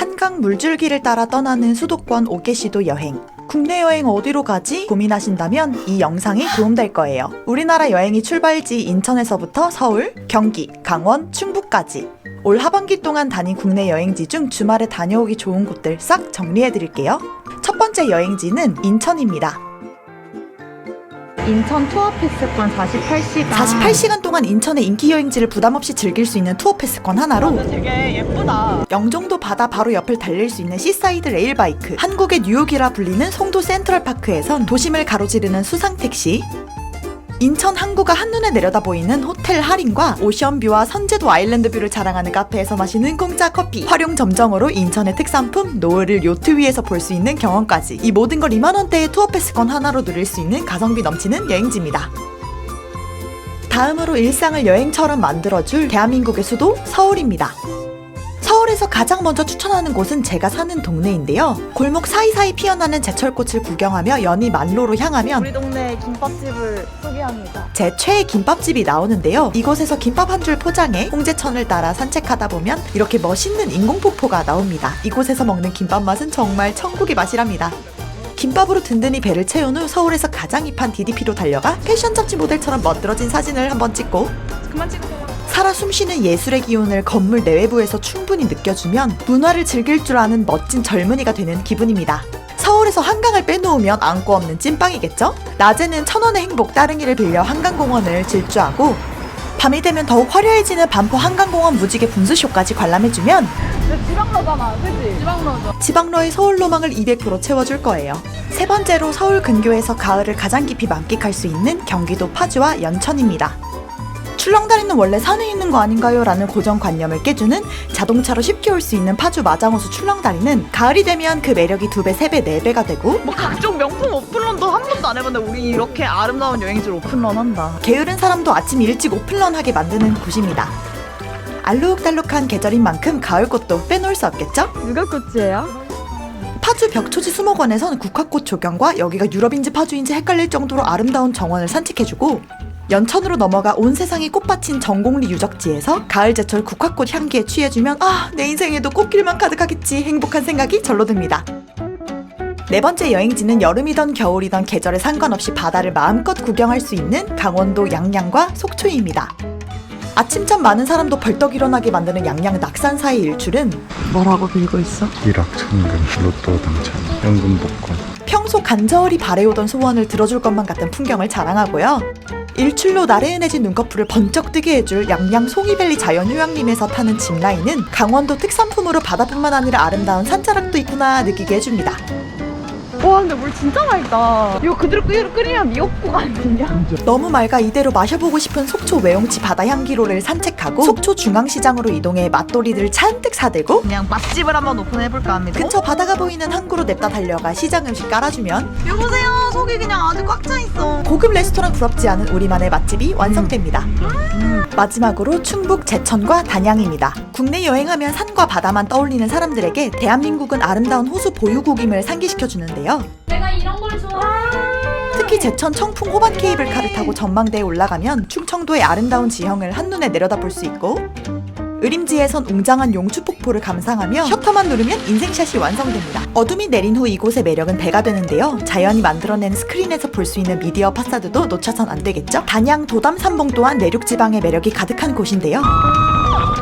한강 물줄기를 따라 떠나는 수도권 오게시도 여행. 국내 여행 어디로 가지? 고민하신다면 이 영상이 도움될 거예요. 우리나라 여행이 출발지 인천에서부터 서울, 경기, 강원, 충북까지. 올 하반기 동안 다닌 국내 여행지 중 주말에 다녀오기 좋은 곳들 싹 정리해 드릴게요. 첫 번째 여행지는 인천입니다. 인천 투어 패스권 48시간. 48시간 동안 인천의 인기 여행지를 부담 없이 즐길 수 있는 투어 패스권 하나로 되게 예쁘다. 영종도 바다 바로 옆을 달릴 수 있는 시사이드 레일 바이크, 한국의 뉴욕이라 불리는 송도 센트럴 파크에선 도심을 가로지르는 수상 택시, 인천 항구가 한눈에 내려다 보이는 호텔 할인과 오션뷰와 선제도 아일랜드뷰를 자랑하는 카페에서 마시는 공짜 커피, 활용 점정으로 인천의 특산품 노을을 요트 위에서 볼 수 있는 경험까지 이 모든 걸 2만 원대의 투어 패스권 하나로 누릴 수 있는 가성비 넘치는 여행지입니다. 다음으로 일상을 여행처럼 만들어줄 대한민국의 수도 서울입니다. 서울에서 가장 먼저 추천하는 곳은 제가 사는 동네인데요. 골목 사이사이 피어나는 제철꽃을 구경하며 연희 만로로 향하면 우리 동네 김밥집을 소개합니다 제 최애 김밥집이 나오는데요. 이곳에서 김밥 한 줄 포장해 홍제천을 따라 산책하다 보면 이렇게 멋있는 인공폭포가 나옵니다. 이곳에서 먹는 김밥 맛은 정말 천국의 맛이랍니다. 김밥으로 든든히 배를 채운 후 서울에서 가장 힙한 DDP로 달려가 패션 잡지 모델처럼 멋들어진 사진을 한번 찍고 그만 찍으세요 살아 숨쉬는 예술의 기운을 건물 내외부에서 충분히 느껴주면 문화를 즐길 줄 아는 멋진 젊은이가 되는 기분입니다. 서울에서 한강을 빼놓으면 안고 없는 찐빵이겠죠? 낮에는 천원의 행복 따릉이를 빌려 한강공원을 질주하고 밤이 되면 더욱 화려해지는 반포 한강공원 무지개 분수쇼까지 관람해주면 지방로잖아 그지? 지방로죠 지방로의 서울 로망을 200% 채워줄 거예요. 세 번째로 서울 근교에서 가을을 가장 깊이 만끽할 수 있는 경기도 파주와 연천입니다. 출렁다리는 원래 산에 있는 거 아닌가요? 라는 고정관념을 깨주는 자동차로 쉽게 올 수 있는 파주 마장호수 출렁다리는 가을이 되면 그 매력이 두 배, 세 배, 네 배가 되고 뭐 각종 명품 오픈런도 한 번도 안 해봤는데 우리 이렇게 아름다운 여행지를 오픈런 한다 게으른 사람도 아침 일찍 오픈런하게 만드는 곳입니다. 알록달록한 계절인 만큼 가을꽃도 빼놓을 수 없겠죠? 누가 꽃이에요? 파주 벽초지 수목원에선 국화꽃 조경과 여기가 유럽인지 파주인지 헷갈릴 정도로 아름다운 정원을 산책해주고 연천으로 넘어가 온 세상이 꽃밭인 정곡리 유적지에서 가을 제철 국화꽃 향기에 취해주면 아 내 인생에도 꽃길만 가득하겠지 행복한 생각이 절로 듭니다. 네 번째 여행지는 여름이던 겨울이던 계절에 상관없이 바다를 마음껏 구경할 수 있는 강원도 양양과 속초입니다. 아침잠 많은 사람도 벌떡 일어나게 만드는 양양 낙산사의 일출은 뭐라고 빌고 있어? 일확천금, 로또 당첨, 연금 복권. 평소 간절히 바래오던 소원을 들어줄 것만 같은 풍경을 자랑하고요. 일출로 나른해진 눈꺼풀을 번쩍 뜨게 해줄 양양 송이밸리 자연휴양림에서 타는 짚라인은 강원도 특산품으로 바다뿐만 아니라 아름다운 산자락도 있구나 느끼게 해줍니다. 와 근데 물 진짜 맑다 이거 그대로 끓이, 끓이면 미역국 아니냐? 너무 맑아 이대로 마셔보고 싶은 속초 외용치 바다 향기로를 산책하고 속초 중앙시장으로 이동해 맛돌이들 잔뜩 사들고 그냥 맛집을 한번 오픈해볼까 합니다 근처 바다가 보이는 항구로 냅다 달려가 시장 음식 깔아주면 여보세요 속이 그냥 아주 꽉 차 있어 고급 레스토랑 부럽지 않은 우리만의 맛집이 완성됩니다. 마지막으로 충북 제천과 단양입니다. 국내 여행하면 산과 바다만 떠올리는 사람들에게 대한민국은 아름다운 호수 보유국임을 상기시켜 주는데요. 내가 이런 걸 좋아해. 특히 제천 청풍 호반 케이블카를 타고 전망대에 올라가면 충청도의 아름다운 지형을 한눈에 내려다볼 수 있고 의림지에선 웅장한 용추폭포를 감상하며 셔터만 누르면 인생샷이 완성됩니다. 어둠이 내린 후 이곳의 매력은 배가 되는데요. 자연이 만들어낸 스크린에서 볼 수 있는 미디어 파사드도 놓쳐선 안 되겠죠? 단양 도담 삼봉 또한 내륙 지방의 매력이 가득한 곳인데요.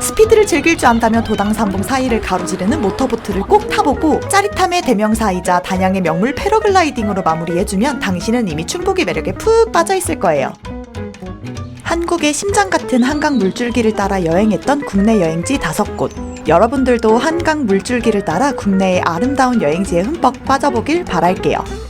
스피드를 즐길 줄 안다면 도당 삼봉 사이를 가로지르는 모터보트를 꼭 타보고 짜릿함의 대명사이자 단양의 명물 패러글라이딩으로 마무리해주면 당신은 이미 충북의 매력에 푹 빠져있을 거예요. 한국의 심장 같은 한강 물줄기를 따라 여행했던 국내 여행지 다섯 곳. 여러분들도 한강 물줄기를 따라 국내의 아름다운 여행지에 흠뻑 빠져보길 바랄게요.